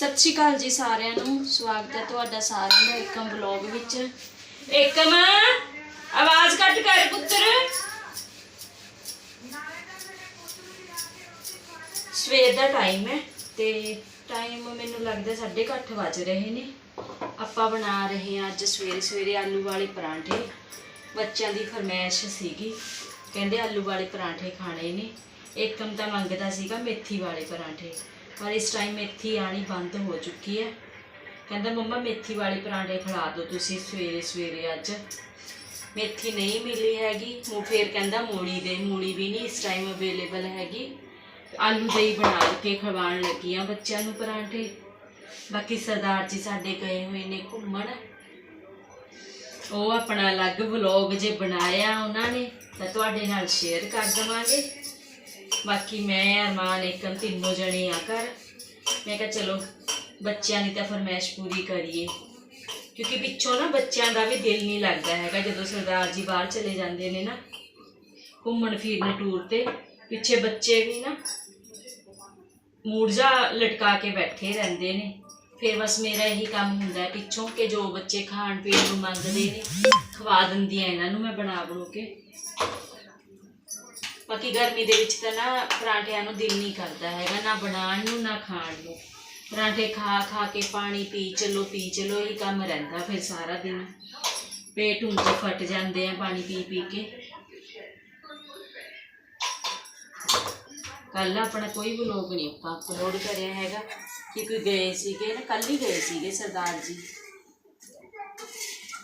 ਸਤਿ ਸ਼੍ਰੀ ਅਕਾਲ ਜੀ ਸਾਰਿਆਂ ਨੂੰ। ਸਵਾਗਤ ਹੈ ਤੁਹਾਡਾ ਸਾਰਿਆਂ ਦਾ ਇੱਕਮ ਵਲੌਗ ਵਿੱਚ। ਇੱਕਮ ਆਵਾਜ਼ ਕੱਟ ਕਰ ਪੁੱਤਰ। ਸਵੇਰ ਦਾ ਟਾਈਮ ਹੈ ਤੇ ਟਾਈਮ ਮੈਨੂੰ ਲੱਗਦਾ 8:30 ਵੱਜ ਰਹੇ ਨੇ। ਆਪਾਂ ਬਣਾ ਰਹੇ ਹਾਂ ਅੱਜ ਸਵੇਰੇ ਸਵੇਰੇ ਆਲੂ ਵਾਲੇ ਪਰਾਂਠੇ। ਬੱਚਿਆਂ ਦੀ ਫਰਮਾਇਸ਼ ਸੀਗੀ। ਕਹਿੰਦੇ ਆਲੂ ਵਾਲੇ ਪਰਾਂਠੇ ਖਾਣੇ ਨੇ। ਇੱਕਮ ਤਾਂ ਮੰਗਦਾ ਸੀਗਾ ਮੇਥੀ ਵਾਲੇ ਪਰਾਂਠੇ। ਪਰ ਇਸ ਟਾਈਮ ਮੇਥੀ ਆਣੀ ਬੰਦ ਹੋ ਚੁੱਕੀ ਹੈ। ਕਹਿੰਦਾ, ਮੰਮਾ, ਮੇਥੀ ਵਾਲੇ ਪਰਾਂਠੇ ਖਿਲਾ ਦਿਓ ਤੁਸੀਂ ਸਵੇਰੇ ਸਵੇਰੇ ਅੱਜ। ਮੇਥੀ ਨਹੀਂ ਮਿਲੀ ਹੈਗੀ। ਉਹ ਫਿਰ ਕਹਿੰਦਾ, ਮੂਲੀ ਦੇ, ਮੂਲੀ ਵੀ ਨਹੀਂ ਇਸ ਟਾਈਮ ਅਵੇਲੇਬਲ ਹੈਗੀ। ਆਲੂ ਦੇ ਹੀ ਬਣਾ ਕੇ ਖਵਾਉਣ ਲੱਗੀ ਆ ਬੱਚਿਆਂ ਨੂੰ ਪਰਾਂਠੇ। ਬਾਕੀ ਸਰਦਾਰ ਜੀ ਸਾਡੇ ਗਏ ਹੋਏ ਨੇ ਘੁੰਮਣ। ਉਹ ਆਪਣਾ ਅਲੱਗ ਵਲੌਗ ਜੇ ਬਣਾਇਆ ਉਹਨਾਂ ਨੇ, ਤਾਂ ਤੁਹਾਡੇ ਨਾਲ ਸ਼ੇਅਰ ਕਰ ਦਵਾਂਗੇ। ਬਾਕੀ ਮੈਂ ਅਰਮਾਨ ਇੱਕਮ ਤਿੰਨੋਂ ਜਣੇ ਆ ਕਰ ਮੈਂ ਕਿਹਾ ਚਲੋ, ਬੱਚਿਆਂ ਦੀ ਤਾਂ ਫਰਮਾਇਸ਼ ਪੂਰੀ ਕਰੀਏ। ਕਿਉਂਕਿ ਪਿੱਛੋਂ ਨਾ ਬੱਚਿਆਂ ਦਾ ਵੀ ਦਿਲ ਨਹੀਂ ਲੱਗਦਾ ਹੈਗਾ, ਜਦੋਂ ਸਰਦਾਰ ਜੀ ਬਾਹਰ ਚਲੇ ਜਾਂਦੇ ਨੇ ਨਾ, ਘੁੰਮਣ ਫਿਰਨ ਟੂਰ ਤੇ। ਪਿੱਛੇ ਬੱਚੇ ਵੀ ਨਾ ਮੂਰਜਾ ਲਟਕਾ ਕੇ ਬੈਠੇ ਰਹਿੰਦੇ ਨੇ। ਫਿਰ ਬਸ ਮੇਰਾ ਇਹੀ ਕੰਮ ਹੁੰਦਾ ਹੈ ਪਿੱਛੋਂ ਕਿ ਜੋ ਬੱਚੇ ਖਾਣ ਪੀਣ ਨੂੰ ਮੰਗਦੇ ਨੇ, ਖਵਾ ਦਿੰਦੀ ਆ ਇਹਨਾਂ ਨੂੰ ਮੈਂ ਬਣਾ ਬਣੂ ਕੇ। ਬਾਕੀ ਗਰਮੀ ਦੇ ਵਿੱਚ ਤਾਂ ਨਾ ਪਰਾਂਠਿਆਂ ਨੂੰ ਦਿਲ ਨਹੀਂ ਕਰਦਾ ਹੈਗਾ, ਨਾ ਬਣਾਉਣ ਨੂੰ, ਨਾ ਖਾਣ ਨੂੰ। ਪਰਾਂਠੇ ਖਾ ਖਾ ਕੇ ਪਾਣੀ ਪੀ ਚਲੋ ਪੀ ਚਲੋ, ਇਹ ਕੰਮ ਰਹਿੰਦਾ ਫਿਰ ਸਾਰਾ ਦਿਨ। ਪੇਟ ਉਂਝ ਫਟ ਜਾਂਦੇ ਆ ਪਾਣੀ ਪੀ ਪੀ ਕੇ। ਕੱਲ ਆਪਣਾ ਕੋਈ ਵਲੋਗ ਨਹੀਂ ਆਪਾਂ ਅਪਲੋਡ ਕਰਿਆ ਹੈਗਾ, ਕਿ ਕੋਈ ਗਏ ਸੀਗੇ ਨਾ ਕੱਲ ਹੀ ਗਏ ਸੀਗੇ ਸਰਦਾਰ ਜੀ।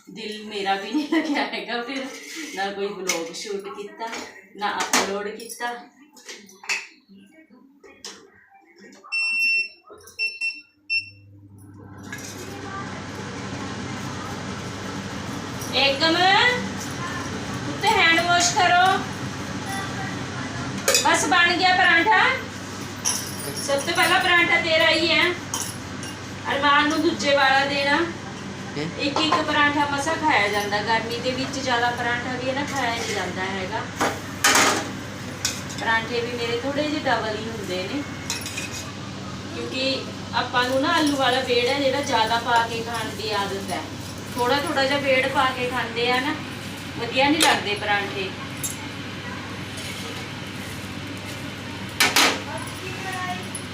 दिल मेरा भी नहीं लग्या है फिर। ना कोई ब्लॉग शूट किया ना अपलोड किया एकदम उत्ते हैंड वॉश करो। बस बन गया परांठा। सबसे पहला परांठा तेरा ही है। अरमान दूजे वाला देना। ਦੇਣਾ ਇੱਕ ਇੱਕ ਪਰਾਂਠਾ ਮਸਾ ਖਾਇਆ ਜਾਂਦਾ। ਗਰਮੀ ਦੇ ਵਿੱਚ ਜ਼ਿਆਦਾ ਪਰਾਂਠਾ ਵੀ ਹੈ ਨਾ ਖਾਇਆ ਨਹੀਂ ਜਾਂਦਾ ਹੈਗਾ। ਪਰਾਂਠੇ ਵੀ ਮੇਰੇ ਥੋੜੇ ਜਿਹੇ ਡਬਲ ਹੀ ਹੁੰਦੇ ਨੇ। ਕਿਉਂਕਿ ਆਪਾਂ ਨੂੰ ਨਾ ਆਲੂ ਵਾਲਾ ਵੇੜ ਹੈ ਜਿਹੜਾ ਜ਼ਿਆਦਾ ਪਾ ਕੇ ਖਾਣ ਦੀ ਆਦਤ ਹੈ। ਥੋੜਾ ਥੋੜਾ ਜਿਹਾ ਵੇੜ ਪਾ ਕੇ ਖਾਂਦੇ ਆ ਨਾ, ਵਧੀਆ ਨਹੀਂ ਲੱਗਦੇ ਪਰਾਂਠੇ।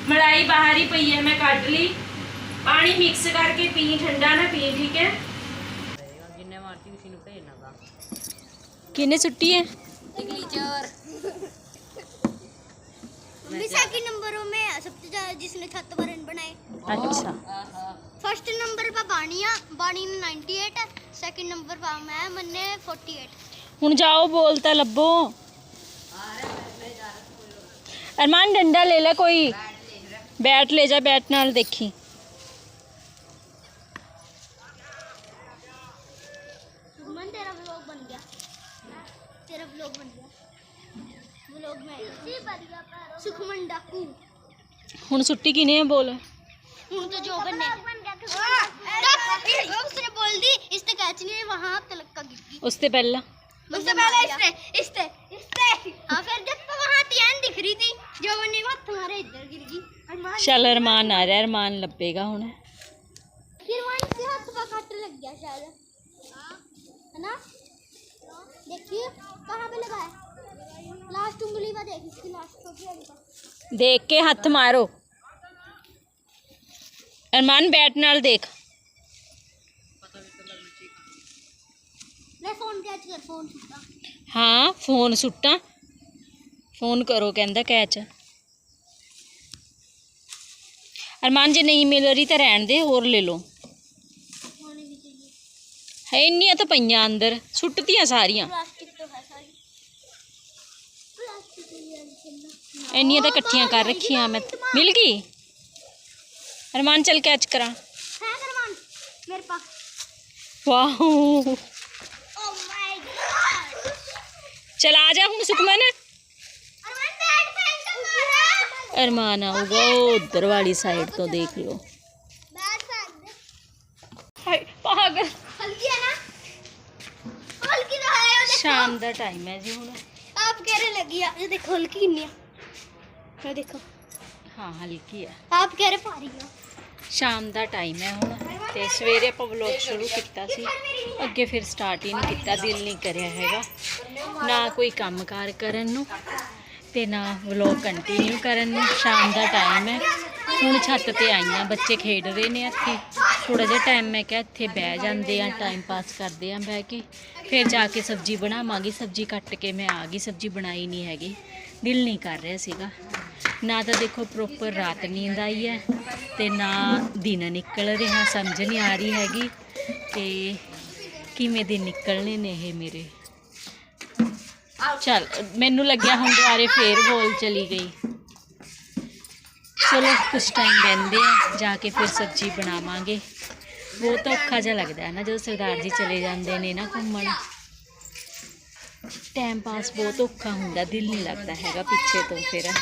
ਮਲਾਈ ਬਾਹਰ ਹੀ ਪਈ ਹੈ, ਮੈਂ ਕੱਢ ਲਈ। ਪਾਣੀ ਮਿਕਸ ਕਰਕੇ ਪੀ ਠੰਡਾ ਨਾ ਪੀ ਠੀਕ ਹੈ ਜਿੰਨੇ ਮਾਰਤੀ ਕਿਸੇ ਨੂੰ ਭੇਜਣਾ ਗਾ ਕਿਨੇ ਛੁੱਟੀ ਹੈ सिग्नेचर मम्मी सेकंड नंबरों में सबसे ज्यादा जिसने छत पर बनाए ਅੱਛਾ फर्स्ट नंबर पर बानिया बानी ने 98 सेकंड नंबर पर मैं मन्ने 48 ਹੁਣ ਜਾਓ ਬੋਲ ਤਾਂ ਲੱਭੋ ਅਰਮਾਨ ਡੰਡਾ ਲੈ ਲੈ ਕੋਈ ਬੈਟ ਲੈ ਜਾ ਬੈਟ ਨਾਲ ਦੇਖੀ तेरा व्लॉग बन गया तेरा व्लॉग बन गया व्लॉग में इसी बढ़िया पर सुखमन डाकू ਹੁਣ ਛੁੱਟੀ ਕਿਨੇ ਹੈ ਬੋਲ हूं तो जो बनने उसने बोल दी इसने कैच नहीं वहां तलक का गिर गई ਉਸ ਤੇ ਪਹਿਲਾਂ उससे पहले इसने इसने इसने हाँ फिर जब तो वहां तियान दिख रही थी जो बने वो तुम्हारे इधर गिर गई अरमान ਚੱਲ ਅਰਮਾਨ ਆ ਰਿਹਾ ਅਰਮਾਨ ਲੱਭੇਗਾ ਹੁਣ फिर वहीं से हाथ का कट लग गया शायद है ना? देखिए कहाँ पे लगा है? लास्ट उंगली पर देख इसकी लास्ट तो। देख के हाथ मारो। अरमान बैट नाल देख। हाँ फ़ोन सुटा फ़ोन करो कहता कैच अरमान जे नहीं मिल रही तो रहन दे और ले लो। ਇੰਨੀਆਂ ਤਾਂ ਪਈਆਂ ਅੰਦਰ ਸੁੱਟਤੀਆਂ ਸਾਰੀਆਂ प्लास्टिक तो है सारी प्लास्टिक ही है लेकिन ਇੰਨੀਆਂ ਤਾਂ ਇਕੱਠੀਆਂ ਕਰ ਰੱਖੀਆਂ ਮੈਂ ਮਿਲ ਗਈ ਅਰਮਾਨ ਚੱਲ ਕੈਚ ਕਰਾਂ है अरमान मेरे पास ਵਾਓ ओ माय गॉड ਚਲ ਆ ਜਾ ਹੁਣ ਸੁਖਮਨ अरमान बैट फेंक कर मारा ਅਰਮਾਨ ਆਊਗਾ ਉਹ ਉਧਰ ਸ਼ਾਮ ਦਾ ਟਾਈਮ ਹੈ ਜੀ ਹੁਣ। ਆਪ ਕਹਿ ਰਹੇ ਲੱਗੀ ਆ ਇਹ ਦੇਖੋ ਹਲਕੀ ਕਿੰਨੀ ਆ। ਇਹ ਦੇਖੋ। ਹਾਂ ਹਲਕੀ ਹੈ। ਆਪ ਕਹਿ ਰਹੇ ਭਾਰੀ ਆ। ਸ਼ਾਮ ਦਾ ਟਾਈਮ ਹੈ ਹੁਣ ਸਵੇਰੇ ਆਪਾਂ ਸ਼ੁਰੂ ਕੀਤਾ ਸੀ। ਅੱਗੇ ਫਿਰ ਸਟਾਰਟ ਹੀ ਨਹੀਂ ਕੀਤਾ ਦਿਲ ਨਹੀਂ ਕਰਿਆ ਹੈਗਾ। ਨਾ ਕੋਈ ਕੰਮ ਕੰਮਕਾਰ ਕਰਨ ਨੂੰ ਤੇ ਨਾ ਵਲੋਗ ਕੰਟੀਨਿਊ ਕਰਨ ਨੂੰ। ਸ਼ਾਮ ਦਾ ਟਾਈਮ ਹੈ। ਹੁਣ ਛੱਤ ਤੇ ਆਈਆਂ ਬੱਚੇ ਖੇਡ ਰਹੇ ਨੇ ਇੱਥੇ। ਥੋੜਾ ਜਿਹਾ ਟਾਈਮ ਮੈਂ ਕਿਹਾ ਇੱਥੇ ਬਹਿ ਜਾਂਦੇ ਆ ਟਾਈਮ ਪਾਸ ਕਰਦੇ ਆ ਬਹਿ ਕੇ। ਫਿਰ ਜਾ ਕੇ ਸਬਜ਼ੀ ਬਣਾਵਾਂਗੀ, ਸਬਜ਼ੀ ਕੱਟ ਕੇ ਮੈਂ ਆ ਗਈ, ਸਬਜ਼ੀ ਬਣਾਈ ਨਹੀਂ ਹੈਗੀ। ਦਿਲ ਨਹੀਂ ਕਰ ਰਿਹਾ ਸੀਗਾ। ਨਾ ਤਾਂ ਦੇਖੋ ਪ੍ਰੋਪਰ ਰਾਤ ਨੀਂਦ ਆਈ ਹੈ ਤੇ ਨਾ ਦਿਨ ਨਿਕਲ ਰਿਹਾ, ਸਮਝ ਨਹੀਂ ਆ ਰਹੀ ਹੈਗੀ। ਤੇ ਕਿਵੇਂ ਦਿਨ ਨਿਕਲਣੇ ਨੇ ਇਹ ਮੇਰੇ। ਚਲ, ਮੈਨੂੰ ਲੱਗਿਆ ਹੁਣ ਦੁਬਾਰੇ ਫੇਰ ਬੋਲ ਚਲੀ ਗਈ। ਚਲੋ, ਕੁਛ ਟਾਈਮ ਬੈਠਦੇ ਆ, ਜਾ ਕੇ ਫਿਰ ਸਬਜ਼ੀ ਬਣਾਵਾਂਗੇ। ਬਹੁਤ ਔਖਾ ਜਿਹਾ ਲੱਗਦਾ ਹੈ ਨਾ ਜਦੋਂ ਸਰਦਾਰ ਜੀ ਚਲੇ ਜਾਂਦੇ ਨੇ ਨਾ ਘੁੰਮਣ। ਟਾਈਮ ਪਾਸ ਬਹੁਤ ਔਖਾ ਹੁੰਦਾ, ਦਿਲ ਨਹੀਂ ਲੱਗਦਾ ਹੈਗਾ ਪਿੱਛੇ ਤੋਂ ਫਿਰ।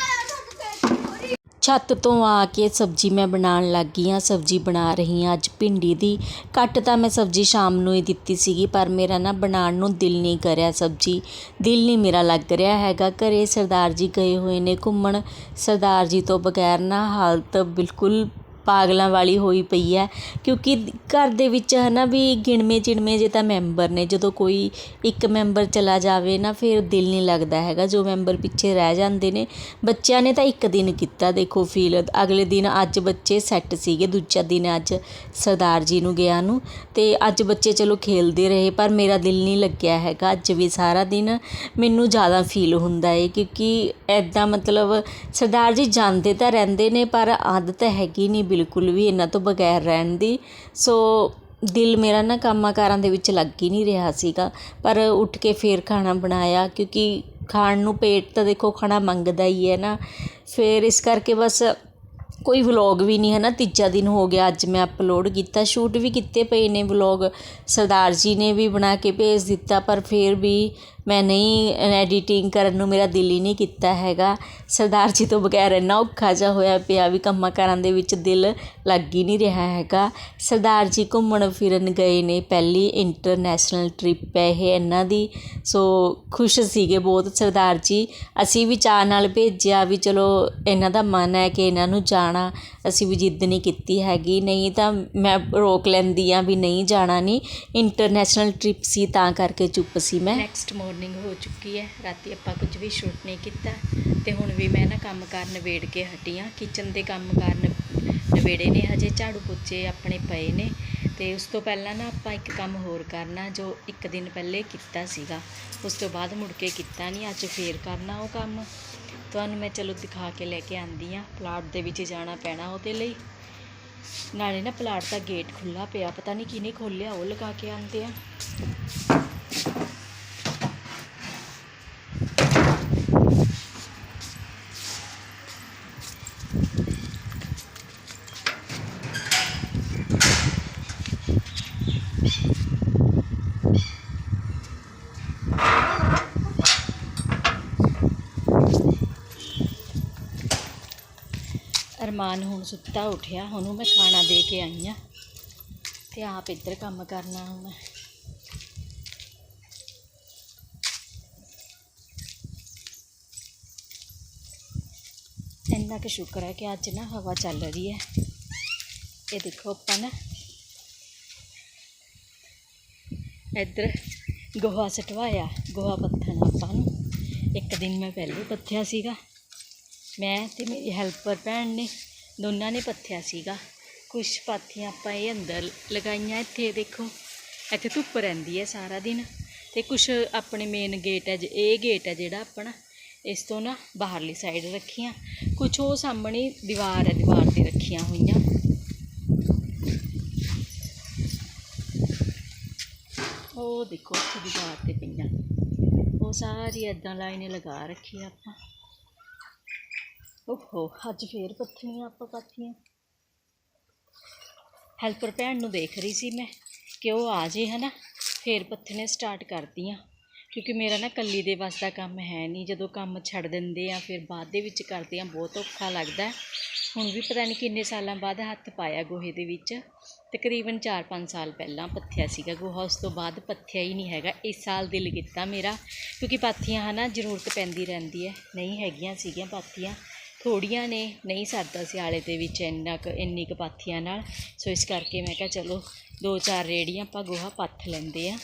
ਛੱਤ ਤੋਂ ਆ ਕੇ ਸਬਜ਼ੀ ਮੈਂ ਬਣਾਉਣ ਲੱਗ ਗਈ ਹਾਂ, ਸਬਜ਼ੀ ਬਣਾ ਰਹੀ ਹਾਂ ਅੱਜ ਭਿੰਡੀ ਦੀ। ਕੱਟ ਤਾਂ ਮੈਂ ਸਬਜ਼ੀ ਸ਼ਾਮ ਨੂੰ ਹੀ ਦਿੱਤੀ ਸੀਗੀ, ਪਰ ਮੇਰਾ ਨਾ ਬਣਾਉਣ ਨੂੰ ਦਿਲ ਨਹੀਂ ਕਰਿਆ ਸਬਜ਼ੀ। ਦਿਲ ਨਹੀਂ ਮੇਰਾ ਲੱਗ ਰਿਹਾ ਹੈਗਾ, ਘਰੇ ਸਰਦਾਰ ਜੀ ਗਏ ਹੋਏ ਨੇ ਘੁੰਮਣ। ਸਰਦਾਰ ਜੀ ਤੋਂ ਬਗੈਰ ਨਾ ਹਾਲਤ ਬਿਲਕੁਲ ਪਾਗਲਾਂ ਵਾਲੀ ਹੋਈ ਪਈ ਹੈ, ਕਿਉਂਕਿ ਘਰ ਦੇ ਵਿੱਚ ਹੈ ਨਾ ਵੀ ਗਿਣਵੇਂ ਚਿਣਵੇਂ ਜੇ ਤਾਂ ਮੈਂਬਰ ਨੇ, ਜਦੋਂ ਕੋਈ ਇੱਕ ਮੈਂਬਰ ਚਲਾ ਜਾਵੇ ਨਾ ਫਿਰ ਦਿਲ ਨਹੀਂ ਲੱਗਦਾ ਹੈਗਾ, ਜੋ ਮੈਂਬਰ ਪਿੱਛੇ ਰਹਿ ਜਾਂਦੇ ਨੇ, ਬੱਚਿਆਂ ਨੇ ਤਾਂ ਇੱਕ ਦਿਨ ਕੀਤਾ, ਦੇਖੋ ਫੀਲ, ਅਗਲੇ ਦਿਨ ਅੱਜ ਬੱਚੇ ਸੈੱਟ ਸੀਗੇ, ਦੂਜਾ ਦਿਨ ਅੱਜ ਸਰਦਾਰ ਜੀ ਨੂੰ ਗਿਆ ਨੂੰ ਅਤੇ ਅੱਜ ਬੱਚੇ ਚਲੋ ਖੇਲਦੇ ਰਹੇ, ਪਰ ਮੇਰਾ ਦਿਲ ਨਹੀਂ ਲੱਗਿਆ ਹੈਗਾ, ਅੱਜ ਵੀ ਸਾਰਾ ਦਿਨ ਮੈਨੂੰ ਜ਼ਿਆਦਾ ਫੀਲ ਹੁੰਦਾ ਹੈ ਕਿਉਂਕਿ ਐਦਾਂ ਮਤਲਬ ਸਰਦਾਰ ਜੀ ਜਾਂਦੇ ਤਾਂ ਰਹਿੰਦੇ ਨੇ, ਪਰ ਆਦਤ ਹੈਗੀ ਨਹੀਂ ਬਿਲਕੁਲ ਵੀ ਇਹਨਾਂ ਤੋਂ ਬਗੈਰ ਰਹਿਣ ਦੀ। ਸੋ ਦਿਲ ਮੇਰਾ ਨਾ ਕੰਮਾਂ ਕਾਰਾਂ ਦੇ ਵਿੱਚ ਲੱਗ ਹੀ ਨਹੀਂ ਰਿਹਾ ਸੀਗਾ। ਪਰ ਉੱਠ ਕੇ ਫਿਰ ਖਾਣਾ ਬਣਾਇਆ, ਕਿਉਂਕਿ ਖਾਣ ਨੂੰ ਪੇਟ ਤਾਂ ਦੇਖੋ ਖਾਣਾ ਮੰਗਦਾ ਹੀ ਹੈ ਨਾ। ਫਿਰ ਇਸ ਕਰਕੇ ਬਸ ਕੋਈ ਵਲੌਗ ਵੀ ਨਹੀਂ ਹੈ ਨਾ ਤੀਜਾ ਦਿਨ ਹੋ ਗਿਆ, ਅੱਜ ਮੈਂ ਅਪਲੋਡ ਕੀਤਾ। ਸ਼ੂਟ ਵੀ ਕੀਤੇ ਪਏ ਨੇ ਵਲੌਗ। ਸਰਦਾਰ ਜੀ ਨੇ ਵੀ ਬਣਾ ਕੇ ਭੇਜ ਦਿੱਤਾ, ਪਰ ਫਿਰ ਵੀ ਮੈਂ ਨਹੀਂ ਐਡੀਟਿੰਗ ਕਰਨ ਨੂੰ ਮੇਰਾ ਦਿਲ ਹੀ ਨਹੀਂ ਕੀਤਾ ਹੈਗਾ। ਸਰਦਾਰ ਜੀ ਤੋਂ ਬਗੈਰ ਇੰਨਾ ਔਖਾ ਜਿਹਾ ਹੋਇਆ ਪਿਆ ਵੀ ਕੰਮਾਂ ਕਾਰਾਂ ਦੇ ਵਿੱਚ ਦਿਲ ਲੱਗ ਹੀ ਨਹੀਂ ਰਿਹਾ ਹੈਗਾ। ਸਰਦਾਰ ਜੀ ਘੁੰਮਣ ਫਿਰਨ ਗਏ ਨੇ, ਪਹਿਲੀ ਇੰਟਰਨੈਸ਼ਨਲ ਟ੍ਰਿਪ ਹੈ ਇਹ ਇਹਨਾਂ ਦੀ। ਸੋ ਖੁਸ਼ ਸੀਗੇ ਬਹੁਤ ਸਰਦਾਰ ਜੀ। ਅਸੀਂ ਵੀ ਚਾਅ ਨਾਲ ਭੇਜਿਆ ਵੀ ਚਲੋ ਇਹਨਾਂ ਦਾ ਮਨ ਹੈ ਕਿ ਇਹਨਾਂ ਨੂੰ ਜਾਣਾ। ਅਸੀਂ ਵੀ ਜਿੱਦ ਨਹੀਂ ਕੀਤੀ ਹੈਗੀ। ਨਹੀਂ ਤਾਂ ਮੈਂ ਰੋਕ ਲੈਂਦੀ ਆ ਵੀ ਨਹੀਂ ਜਾਣਾ ਨਹੀਂ ਇੰਟਰਨੈਸ਼ਨਲ ਟ੍ਰਿਪ ਸੀ ਤਾਂ ਕਰਕੇ ਚੁੱਪ ਸੀ ਮੈਂ। ਨੈਕਸਟ ਮਾਰਨਿੰਗ ਹੋ ਚੁੱਕੀ ਹੈ। ਰਾਤੀ ਆਪਾਂ ਕੁਝ ਵੀ ਸ਼ੂਟ ਨਹੀਂ ਕੀਤਾ ਤੇ ਹੁਣ ਵੀ ਮੈਂ ਨਾ ਕੰਮ ਕਾਰ ਨਵੇੜ ਕੇ ਹਟੀ ਹਾਂ। ਕਿਚਨ ਦੇ ਕੰਮ ਕਾਰ ਨ- ਨਵੇੜੇ ਨੇ ਹਜੇ, ਝਾੜੂ ਪੋਚੇ ਆਪਣੇ ਪਏ ਨੇ ਤੇ ਉਸ ਤੋਂ ਪਹਿਲਾਂ ਨਾ ਆਪਾਂ ਇੱਕ ਕੰਮ ਹੋਰ ਕਰਨਾ ਜੋ ਇੱਕ ਦਿਨ ਪਹਿਲੇ ਕੀਤਾ ਸੀਗਾ। ਉਸ ਤੋਂ ਬਾਅਦ ਮੁੜ ਕੇ ਕੀਤਾ ਨਹੀਂ, ਅੱਜ ਫੇਰ ਕਰਨਾ ਉਹ ਕੰਮ। ਤੁਹਾਨੂੰ ਮੈਂ ਚਲੋ ਦਿਖਾ ਕੇ ਲੈ ਕੇ ਆਂਦੀ ਆ ਪਲਾਟ ਦੇ ਵਿੱਚ ਜਾਣਾ ਪੈਣਾ ਉਹਦੇ ਲਈ। ਨਾਲੇ ਨਾ ਪਲਾਟ ਦਾ ਗੇਟ ਖੁੱਲਾ ਪਿਆ, ਪਤਾ ਨਹੀਂ ਕਿਹਨੇ ਖੋਲਿਆ ਉਹ ਲਗਾ ਕੇ ਆਂਦੇ ਆ। ਅਰਮਾਨ ਹੁਣ ਸੁੱਤਾ ਉੱਠਿਆ, ਉਹਨੂੰ ਮੈਂ ਖਾਣਾ ਦੇ ਕੇ ਆਈ ਆ। ਤੇ ਆਪ ਇੱਧਰ ਕੰਮ ਕਰਨਾ ਹੁਣ ਮੈਂ। ਇੰਨਾ ਕਿ ਸ਼ੁਕਰ ਹੈ ਕਿ ਅੱਜ ਨਾ ਹਵਾ ਚੱਲ ਰਹੀ ਹੈ। ਇਹ ਦੇਖੋ ਆਪਾਂ ਨਾ, ਇੱਧਰ ਗੋਹਾ ਸਟਵਾਇਆ, ਗੋਹਾ ਪੱਥਣ ਆਪਾਂ ਨੂੰ। ਇੱਕ ਦਿਨ ਮੈਂ ਪਹਿਲੇ ਪੱਥਿਆ ਸੀਗਾ। ਮੈਂ ਅਤੇ ਮੇਰੀ ਹੈਲਪਰ ਭੈਣ ਨੇ ਦੋਨਾਂ ਨੇ ਪੱਥਿਆ ਸੀਗਾ। ਕੁਛ ਪਾਥੀਆਂ ਆਪਾਂ ਇਹ ਅੰਦਰ ਲਗਾਈਆਂ, ਇੱਥੇ ਦੇਖੋ, ਇੱਥੇ ਧੁੱਪ ਰਹਿੰਦੀ ਹੈ ਸਾਰਾ ਦਿਨ ਅਤੇ ਕੁਛ ਆਪਣੇ ਮੇਨ ਗੇਟ ਹੈ ਜ- ਇਹ ਗੇਟ ਹੈ ਜਿਹੜਾ ਆਪਣਾ, ਇਸ ਤੋਂ ਨਾ ਬਾਹਰਲੀ ਸਾਈਡ ਰੱਖੀਆਂ। ਕੁਛ ਉਹ ਸਾਹਮਣੇ ਦੀਵਾਰ ਹੈ, ਦੀਵਾਰ ਤੇ ਰੱਖੀਆਂ ਹੋਈਆਂ। ਉਹ ਦੇਖੋ ਉੱਥੇ ਦੀਵਾਰ ਤੇ ਪਈਆਂ। ਉਹ ਸਾਰੀ ਏਦਾਂ ਲਾਈਨੇ ਲਗਾ ਰੱਖੀ ਆਪਾਂ। ਓਹੋ, ਅੱਜ ਫੇਰ ਪੱਥਣੀਆਂ ਆਪਾਂ ਪਾਥੀਆਂ। ਹੈਲਪਰ ਭੈਣ ਨੂੰ ਦੇਖ ਰਹੀ ਸੀ ਮੈਂ ਕਿ ਉਹ ਆ ਜੇ ਹਨਾ, ਫੇਰ ਪੱਥਣੇ ਸਟਾਰਟ ਕਰਦੀ ਆ ਕਿਉਂਕਿ ਮੇਰਾ ਨਾ ਕੱਲੀ ਦੇ ਵੱਸ ਕੰਮ ਹੈ ਨਹੀਂ, ਜਦੋਂ ਕੰਮ ਛੱਡ ਦਿੰਦੇ ਆ, ਫਿਰ ਬਾਅਦ ਦੇ ਵਿੱਚ ਕਰਦੇ ਆ, ਬਹੁਤ ਔਖਾ ਲੱਗਦਾ। ਹੁਣ ਵੀ ਪਤਾ ਨਹੀਂ ਕਿੰਨੇ ਸਾਲਾਂ ਬਾਅਦ ਹੱਥ ਪਾਇਆ ਗੋਹੇ ਦੇ ਵਿੱਚ। ਤਕਰੀਬਨ 4-5 ਸਾਲ ਪਹਿਲਾਂ ਪੱਥਿਆ ਸੀਗਾ ਗੋਹਾ, ਉਸ ਤੋਂ ਬਾਅਦ ਪੱਥਿਆ ਹੀ ਨਹੀਂ ਹੈਗਾ। ਇਸ ਸਾਲ ਦਿਲ ਕੀਤਾ ਮੇਰਾ, ਕਿਉਂਕਿ ਪਾਥੀਆਂ ਹਨਾ ਜ਼ਰੂਰਤ ਪੈਂਦੀ ਰਹਿੰਦੀ ਹੈ। ਨਹੀਂ ਹੈਗੀਆਂ ਸੀਗੀਆਂ ਪਾਥੀਆਂ। ਥੋੜ੍ਹੀਆਂ ਨੇ, ਨਹੀਂ ਸਰਦਾ ਸਿਆਲੇ ਦੇ ਵਿੱਚ ਇੰਨਾ ਕੁ, ਇੰਨੀ ਕੁ ਪਾਥੀਆਂ ਨਾਲ। ਸੋ ਇਸ ਕਰਕੇ ਮੈਂ ਕਿਹਾ ਚਲੋ, ਦੋ ਚਾਰ ਰੇੜੀਆਂ ਆਪਾਂ ਗੋਹਾ ਪੱਥ ਲੈਂਦੇ ਹਾਂ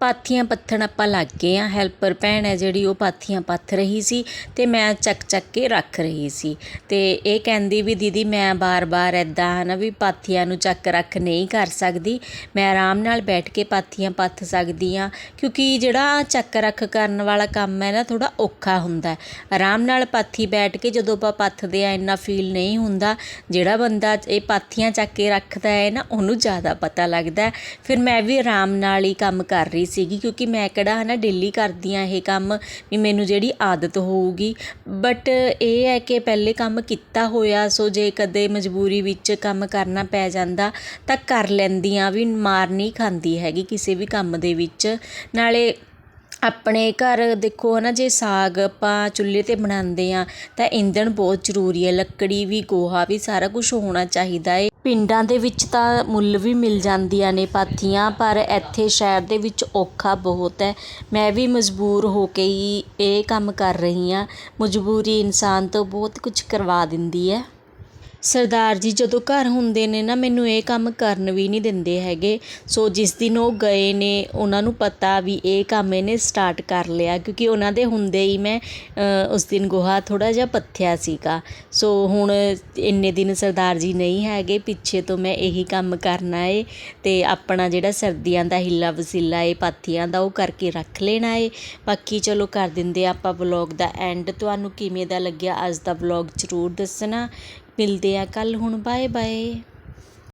ਪਾਥੀਆਂ ਪੱਥਣ ਆਪਾਂ ਲੱਗ ਗਏ ਆ ਹੈਲਪਰ ਭੈਣ ਹੈ ਜਿਹੜੀ ਉਹ ਪਾਥੀਆਂ ਪੱਥ ਰਹੀ ਸੀ ਤੇ ਮੈਂ ਚੱਕ ਚੱਕ ਕੇ ਰੱਖ ਰਹੀ ਸੀ। ਤੇ ਇਹ ਕਹਿੰਦੀ ਵੀ ਦੀਦੀ ਮੈਂ ਬਾਰ-ਬਾਰ ਐਦਾਂ ਹਨਾ ਵੀ ਪਾਥੀਆਂ ਨੂੰ ਚੱਕ ਰੱਖ ਨਹੀਂ ਕਰ ਸਕਦੀ। ਮੈਂ ਆਰਾਮ ਨਾਲ ਬੈਠ ਕੇ ਪਾਥੀਆਂ ਪੱਥ ਸਕਦੀ ਆ ਕਿਉਂਕਿ ਜਿਹੜਾ ਚੱਕ ਰੱਖ ਕਰਨ ਵਾਲਾ ਕੰਮ ਹੈ ਨਾ ਥੋੜਾ ਔਖਾ ਹੁੰਦਾ ਆਰਾਮ ਨਾਲ ਪਾਥੀ ਬੈਠ ਕੇ ਜਦੋਂ ਆਪਾਂ ਪੱਥਦੇ ਆ ਇੰਨਾ ਫੀਲ ਨਹੀਂ ਹੁੰਦਾ। ਜਿਹੜਾ ਬੰਦਾ ਇਹ ਪਾਥੀਆਂ ਚੱਕ ਕੇ ਰੱਖਦਾ ਹੈ ਨਾ ਉਹਨੂੰ ਜ਼ਿਆਦਾ ਪਤਾ ਲੱਗਦਾ ਫਿਰ ਮੈਂ ਵੀ ਆਰਾਮ ਨਾਲ ਹੀ ਕੰਮ ਕਰ ਰਹੀ ਸੀਗੀ ਕਿਉਂਕਿ ਮੈਂ ਕਿਹੜਾ ਹੈ ਨਾ ਡੇਲੀ ਕਰਦੀ ਹਾਂ ਇਹ ਕੰਮ ਵੀ ਮੈਨੂੰ ਜਿਹੜੀ ਆਦਤ ਹੋਊਗੀ। ਬਟ ਇਹ ਹੈ ਕਿ ਪਹਿਲੇ ਕੰਮ ਕੀਤਾ ਹੋਇਆ, ਸੋ ਜੇ ਕਦੇ ਮਜਬੂਰੀ ਵਿੱਚ ਕੰਮ ਕਰਨਾ ਪੈ ਜਾਂਦਾ ਤਾਂ ਕਰ ਲੈਂਦੀ ਹਾਂ ਵੀ ਮਾਰ ਨਹੀਂ ਖਾਂਦੀ ਹੈਗੀ ਕਿਸੇ ਵੀ ਕੰਮ ਦੇ ਵਿੱਚ। ਨਾਲੇ ਆਪਣੇ ਘਰ ਦੇਖੋ ਹਨਾ, ਜੇ ਸਾਗ ਆਪਾਂ ਚੁੱਲ੍ਹੇ ਤੇ ਬਣਾਉਂਦੇ ਆ ਤਾਂ ਇੰਧਣ ਬਹੁਤ ਜ਼ਰੂਰੀ ਹੈ, ਲੱਕੜੀ ਵੀ, ਗੋਹਾ ਵੀ ਸਾਰਾ ਕੁਝ ਹੋਣਾ ਚਾਹੀਦਾ ਏ। ਪਿੰਡਾਂ ਦੇ ਵਿੱਚ ਤਾਂ ਮੁੱਲ ਵੀ ਮਿਲ ਜਾਂਦੀਆਂ ਨੇ ਪਾਥੀਆਂ, ਪਰ ਇੱਥੇ ਸ਼ਹਿਰ ਦੇ ਵਿੱਚ ਔਖਾ ਬਹੁਤ ਹੈ। ਮੈਂ ਵੀ ਮਜਬੂਰ ਹੋ ਕੇ ਹੀ ਇਹ ਕੰਮ ਕਰ ਰਹੀ ਹਾਂ। ਮਜਬੂਰੀ ਇਨਸਾਨ ਤੋਂ ਬਹੁਤ ਕੁਝ ਕਰਵਾ ਦਿੰਦੀ ਹੈ। ਸਰਦਾਰ ਜੀ, ਜਦੋਂ ਘਰ ਹੁੰਦੇ ਨੇ ਨਾ, ਮੈਨੂੰ ਇਹ ਕੰਮ ਕਰਨ ਵੀ ਨਹੀਂ ਦਿੰਦੇ ਹੈਗੇ। ਸੋ ਜਿਸ ਦਿਨ ਉਹ ਗਏ ਨੇ, ਉਹਨਾਂ ਨੂੰ ਪਤਾ ਵੀ ਇਹ ਕੰਮ ਇਹਨੇ ਸਟਾਰਟ ਕਰ ਲਿਆ, ਕਿਉਂਕਿ ਉਹਨਾਂ ਦੇ ਹੁੰਦੇ ਹੀ ਮੈਂ ਉਸ ਦਿਨ ਗੋਹਾ ਥੋੜ੍ਹਾ ਜਿਹਾ ਪੱਥਿਆ ਸੀਗਾ। ਸੋ ਹੁਣ ਇੰਨੇ ਦਿਨ ਸਰਦਾਰ ਜੀ ਨਹੀਂ ਹੈਗੇ, ਪਿੱਛੇ ਤੋਂ ਮੈਂ ਇਹੀ ਕੰਮ ਕਰਨਾ ਏ ਅਤੇ ਆਪਣਾ ਜਿਹੜਾ ਸਰਦੀਆਂ ਦਾ ਹਿੱਲਾ ਵਸੀਲਾ ਏ, ਪਾਥੀਆਂ ਦਾ ਉਹ ਕਰਕੇ ਰੱਖ ਲੈਣਾ ਏ। ਬਾਕੀ ਚਲੋ ਕਰ ਦਿੰਦੇ ਆਪਾਂ ਵਲੌਗ ਦਾ ਐਂਡ ਤੁਹਾਨੂੰ ਕਿਵੇਂ ਦਾ ਲੱਗਿਆ, ਅੱਜ ਦਾ ਵਲੌਗ ਜ਼ਰੂਰ ਦੱਸਣਾ। ਮਿਲਦੇ ਆ ਕੱਲ੍ਹ ਹੁਣ ਬਾਏ ਬਾਏ